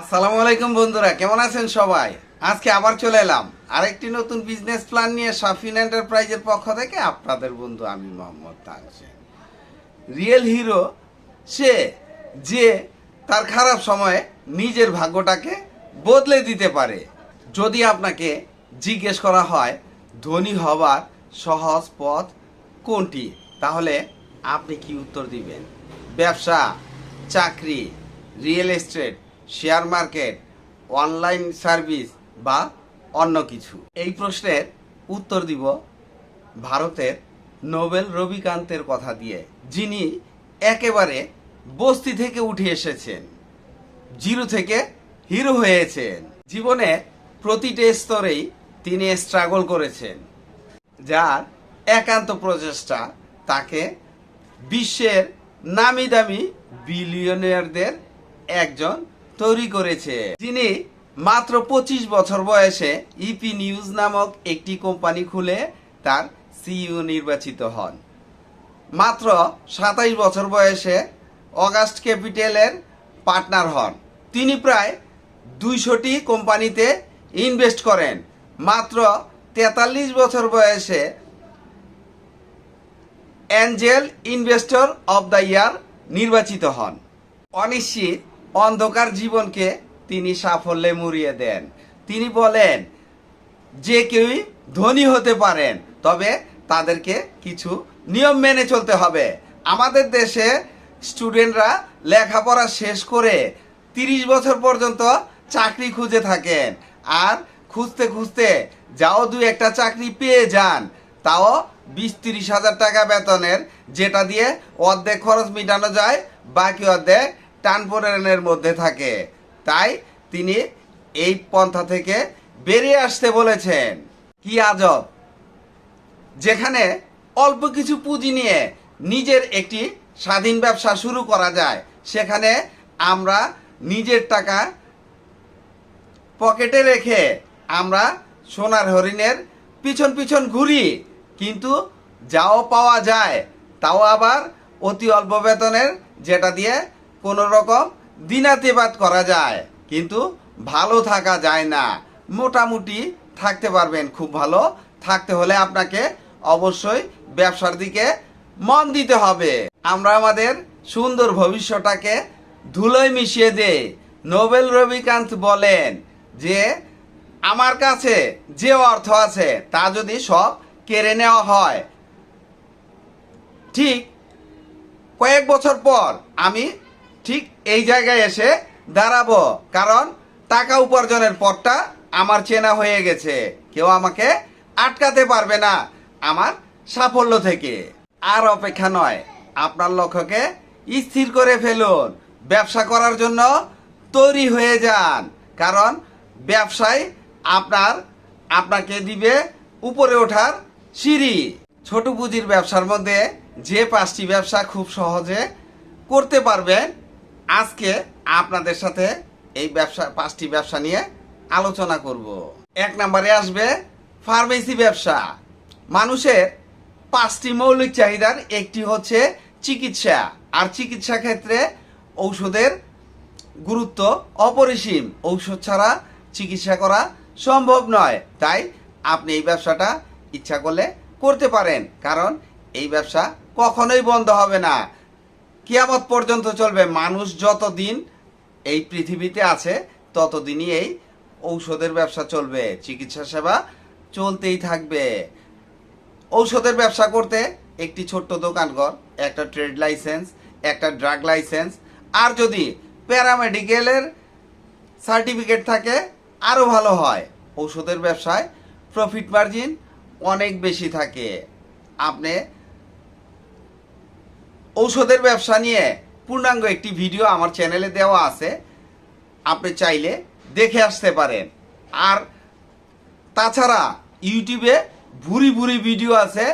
আসসালামু আলাইকুম বন্ধুরা, কেমন আছেন সবাই? আজকে আবার চলে এলাম আরেকটি নতুন বিজনেস প্ল্যান নিয়ে সাফিন এন্টারপ্রাইজের পক্ষ থেকে আপনাদের বন্ধু আমি মোহাম্মদ তানসেন রিয়েল হিরো সে যে তার খারাপ সময়ে নিজের ভাগ্যটাকে বদলে দিতে পারে। যদি আপনাকে জিজ্ঞেস করা হয়, ধনী হবার সহজ পথ কোনটি? তাহলে আপনি কি উত্তর দিবেন? ব্যবসা, চাকরি real estate share market, online service বা অন্য কিছু। এই প্রশ্নের উত্তর দিব ভারতের নোবেল রবিকান্তের কথা দিয়ে, যিনি একেবারে বস্তি থেকে উঠে এসেছেন, জিরো থেকে হিরো হয়েছেন। জীবনের প্রতিটি স্তরেই তিনি স্ট্রাগল করেছেন, যার একান্ত প্রচেষ্টা তাকে বিশ্বের নামি দামি বিলিয়নিয়ারদের একজন তৈরি করেছে। যিনি মাত্র পঁচিশ বছর বয়সে ইপি নিউজ নামক একটি কোম্পানি খুলে তার সিইও নির্বাচিত হন। মাত্র সাতাইশ বছর বয়সে অগাস্ট ক্যাপিটালের পার্টনার হন। তিনি প্রায় দুইশোটি কোম্পানিতে ইনভেস্ট করেন। মাত্র তেতাল্লিশ বছর বয়সে angel investor of the year নির্বাচিত হন। অনিশ্চিত অন্ধকার জীবনকে তিনি সাফল্যে মুড়িয়ে দেন। তিনি বলেন, যে কেউই ধনী হতে পারেন, তবে তাদেরকে কিছু নিয়ম মেনে চলতে হবে। আমাদের দেশে স্টুডেন্টরা লেখাপড়া শেষ করে তিরিশ বছর পর্যন্ত চাকরি খুঁজে থাকেন আর খুঁজতে খুঁজতে যাও দুই একটা চাকরি পেয়ে যান। তাও বিশ তিরিশ হাজার টাকা বেতনের, যেটা দিয়ে অর্ধেক খরচ মেটানো যায়, বাকি অর্ধেক টানপোড়েনের মধ্যে থাকে। তাই তিনি এই পন্থা থেকে বেরিয়ে আসতে বলেছেন। কি আজব! যেখানে অল্প কিছু পুঁজি নিয়ে নিজের একটি স্বাধীন ব্যবসা শুরু করা যায়, সেখানে আমরা নিজের টাকা পকেটে রেখে আমরা সোনার হরিণের পিছন পিছন ঘুরি, কিন্তু যাও পাওয়া যায়, তাও আবার অতি অল্প বেতনের, যেটা দিয়ে কোনো রকম দিনাতিবাদ করা যায়, কিন্তু ভালো থাকা যায় না। মোটামুটি থাকতে পারবেন খুব ভালো। থাকতে হলে আপনাকে অবশ্যই ব্যবসার দিকে মন দিতে হবে। আমরা আমাদের সুন্দর ভবিষ্যটাকে ধুলোয় মিশিয়ে দেই। নোবেল রবিকান্ত বলেন যে, আমার কাছে যে অর্থ আছে, তা যদি সব কেড়ে নেওয়া হয়। ঠিক কয়েক বছর পর আমি ঠিক এই জায়গায় এসে দাঁড়াবো। কারণ টাকা উপার্জনের পথটা আমার চেনা হয়ে গেছে। কেউ আমাকে আটকাতে পারবে না আমার সাফল্য থেকে। আর অপেক্ষা নয়, আপনার লক্ষ্যকে স্থির করে ফেলুন। ব্যবসা করার জন্য তৈরি হয়ে যান। কারণ ব্যবসায় আপনার, আপনাকে দিবে উপরে ওঠার সিঁড়ি। ছোট পুঁজির ব্যবসার মধ্যে যে পাঁচটি ব্যবসা খুব সহজে করতে পারবেন আজকে আপনাদের সাথে এই ব্যবসা, পাঁচটি ব্যবসা নিয়ে আলোচনা করব। এক নম্বরে আসবে ফার্মেসি ব্যবসা। মানুষের পাঁচটি মৌলিক চাহিদার একটি হচ্ছে চিকিৎসা। আর চিকিৎসা ক্ষেত্রে ঔষধের গুরুত্ব অপরিসীম। ঔষধ ছাড়া চিকিৎসা করা সম্ভব নয়। তাই আপনি এই ব্যবসাটা ইচ্ছা করলে করতে পারেন। কারণ এই ব্যবসা কখনোই বন্ধ হবে না। কিয়ামত পর্যন্ত চলবে। মানুষ যতদিন এই পৃথিবীতে আছে, ততদিনই এই ঔষধের ব্যবসা চলবে। চিকিৎসা সেবা চলতেই থাকবে। ঔষধের ব্যবসা করতে একটি ছোট্ট দোকান দোকানঘর একটা ট্রেড লাইসেন্স, একটা ড্রাগ লাইসেন্স, আর যদি প্যারামেডিকেলের সার্টিফিকেট থাকে, আরও ভালো হয়। ঔষধের ব্যবসায় প্রফিট মার্জিন অনেক বেশি থাকে। আপনি ঔষধের ব্যবসা নিয়ে পূর্ণাঙ্গ একটি ভিডিও আমার চ্যানেলে দেওয়া আছে। আপনি চাইলে দেখে আসতে পারেন। আর তাছাড়া ইউটিউবে ভুরি ভুরি ভিডিও আছে।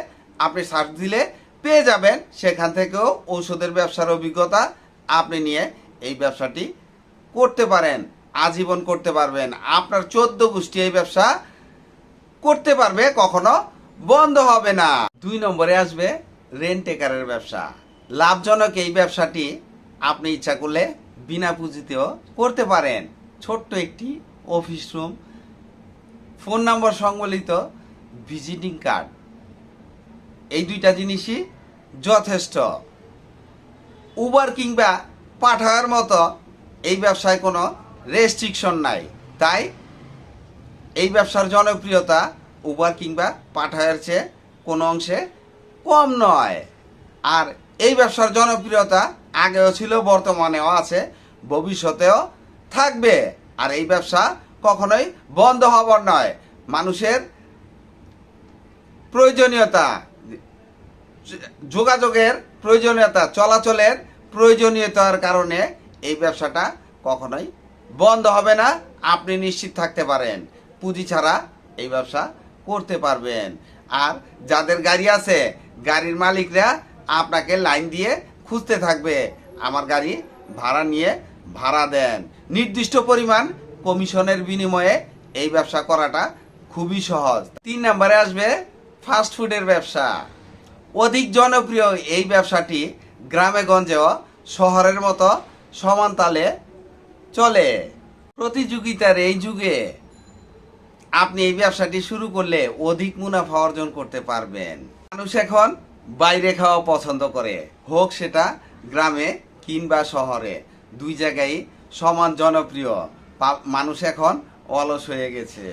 আপনি সার্চ দিলে পেয়ে যাবেন। সেখান থেকেও ঔষধের ব্যবসার অভিজ্ঞতা আপনি নিয়ে এই ব্যবসাটি করতে পারেন, আজীবন করতে পারবেন। আপনার চোদ্দ গোষ্ঠী এই ব্যবসা করতে পারবে, কখনো বন্ধ হবে না। দুই নম্বরে আসবে রেন্ট টেকারের ব্যবসা। লাভজনক এই ব্যবসাটি আপনি ইচ্ছা করলে বিনা পুঁজিতেও করতে পারেন। ছোট্ট একটি অফিস রুম ফোন নাম্বার সংবলিত ভিজিটিং কার্ড এই দুইটা জিনিসই যথেষ্ট। উবার কিংবা পাঠাওয়ার মতো এই ব্যবসায় কোনো রেস্ট্রিকশন নাই। তাই এই ব্যবসার জনপ্রিয়তা উবার কিংবা পাঠাওয়ার চেয়ে কোনো অংশে কম নয়। আর এই ব্যবসার জনপ্রিয়তা আগেও ছিল, বর্তমানেও আছে, ভবিষ্যতেও থাকবে। আর এই ব্যবসা কখনোই বন্ধ হবার নয়। মানুষের প্রয়োজনীয়তা, যোগাযোগের প্রয়োজনীয়তা, চলাচলের প্রয়োজনীয়তার কারণে এই ব্যবসাটা কখনোই বন্ধ হবে না। আপনি নিশ্চিত থাকতে পারেন, পুঁজি ছাড়া এই ব্যবসা করতে পারবেন। আর যাদের গাড়ি আছে, গাড়ির মালিকরা আপনাকে লাইন দিয়ে খুঁজতে থাকবে। আমার গাড়ি ভাড়া নিয়ে ভাড়া দেন। নির্দিষ্ট পরিমাণ কমিশনের বিনিময়ে এই ব্যবসা করাটা খুবই সহজ। তিন নম্বরে আসবে ফাস্ট ফুডের ব্যবসা। অধিক জনপ্রিয় এই ব্যবসাটি গ্রামে, গঞ্জেও, শহরের মতো সমান তালে চলে। প্রতিযোগিতার এই যুগে আপনি এই ব্যবসাটি শুরু করলে অধিক মুনাফা অর্জন করতে পারবেন। মানুষ এখন বাইরে খাওয়া পছন্দ করে। হোক সেটা গ্রামে কিংবা শহরে। দুই জায়গায় সমান জনপ্রিয়। মানুষ এখন অলস হয়ে গেছে।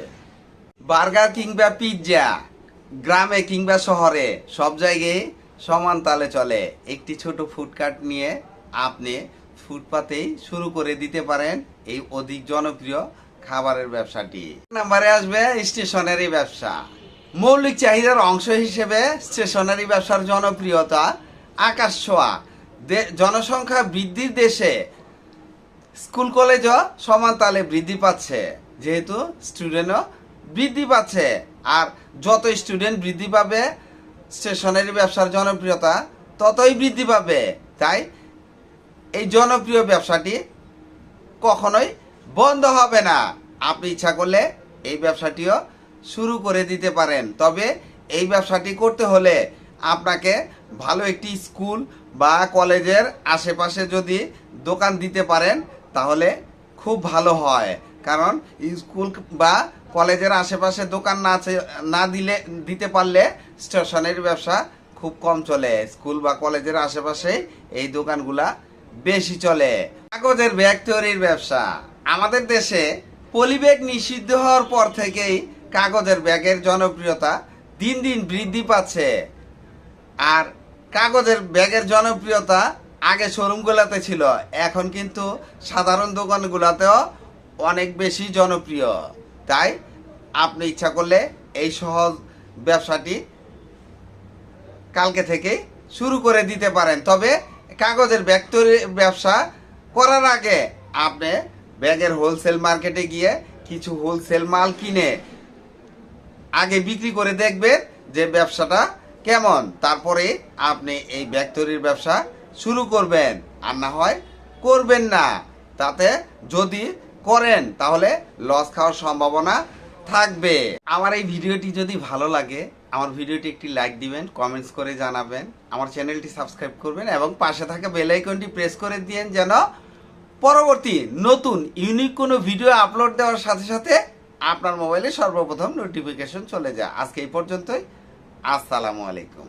বার্গার কিংবা পিৎজা, গ্রামে কিংবা শহরে সব জায়গায় সমান তালে চলে। একটি ছোট ফুডকার্ট নিয়ে আপনি ফুটপাতেই শুরু করে দিতে পারেন এই অধিক জনপ্রিয় খাবারের ব্যবসাটি। নাম্বারে আসবে স্টেশনারি ব্যবসা। মৌলিক চাহিদার অংশ হিসেবে স্টেশনারি ব্যবসার জনপ্রিয়তা, আকাশ ছোঁয়া। জনসংখ্যা বৃদ্ধির দেশে স্কুল কলেজও সমান তালে বৃদ্ধি পাচ্ছে। যেহেতু স্টুডেন্টও বৃদ্ধি পাচ্ছে। আর যত স্টুডেন্ট বৃদ্ধি পাবে, স্টেশনারি ব্যবসার জনপ্রিয়তা ততই বৃদ্ধি পাবে। তাই এই জনপ্রিয় ব্যবসাটি কখনোই বন্ধ হবে না। আপনি ইচ্ছা করলে এই ব্যবসাটিও শুরু করে দিতে পারেন। তবে এই ব্যবসাটি করতে হলে আপনাকে ভালো একটি স্কুল বা কলেজের আশেপাশে যদি দোকান দিতে পারেন, তাহলে খুব ভালো হয়। কারণ স্কুল বা কলেজের আশেপাশে দোকান না না দিলে, দিতে পারলে স্টেশনারি ব্যবসা খুব কম চলে। স্কুল বা কলেজের আশেপাশে এই দোকানগুলা বেশি চলে। কাগজের ব্যাগ তৈরির ব্যবসা। আমাদের দেশে পলিব্যাগ নিষিদ্ধ হওয়ার পর থেকেই কাগজের ব্যাগের জনপ্রিয়তা দিন দিন বৃদ্ধি পাচ্ছে। আর কাগজের ব্যাগের জনপ্রিয়তা আগে শোরুমগুলোতে ছিল, এখন কিন্তু সাধারণ দোকানগুলোতেও অনেক বেশি জনপ্রিয়। তাই আপনি ইচ্ছা করলে এই সহজ ব্যবসাটি কালকে থেকে শুরু করে দিতে পারেন। তবে কাগজের ব্যাগ তৈরি, ব্যবসা করার আগে আপনি ব্যাগের হোলসেল মার্কেটে গিয়ে কিছু হোলসেল মাল কিনে আগে বিক্রি করে দেখবেন যে ব্যবসাটা কেমন। তারপরে আপনি এই ব্যাগ তৈরির ব্যবসা শুরু করবেন। আর না হয় করবেন না। তাতে যদি করেন, তাহলে লস খাওয়ার সম্ভাবনা থাকবে। আমার এই ভিডিওটি যদি ভালো লাগে, আমার ভিডিওটি একটি লাইক দিবেন কমেন্টস করে জানাবেন, আমার চ্যানেলটি সাবস্ক্রাইব করবেন এবং পাশে থাকা বেল আইকনটি প্রেস করে দিয়েন যেন পরবর্তী নতুন ইউনিক কোনো ভিডিও আপলোড দেওয়ার সাথে সাথে আপনার মোবাইলে সর্বপ্রথম নোটিফিকেশন চলে যায়। আজকে এই পর্যন্তই। আসসালামু আলাইকুম।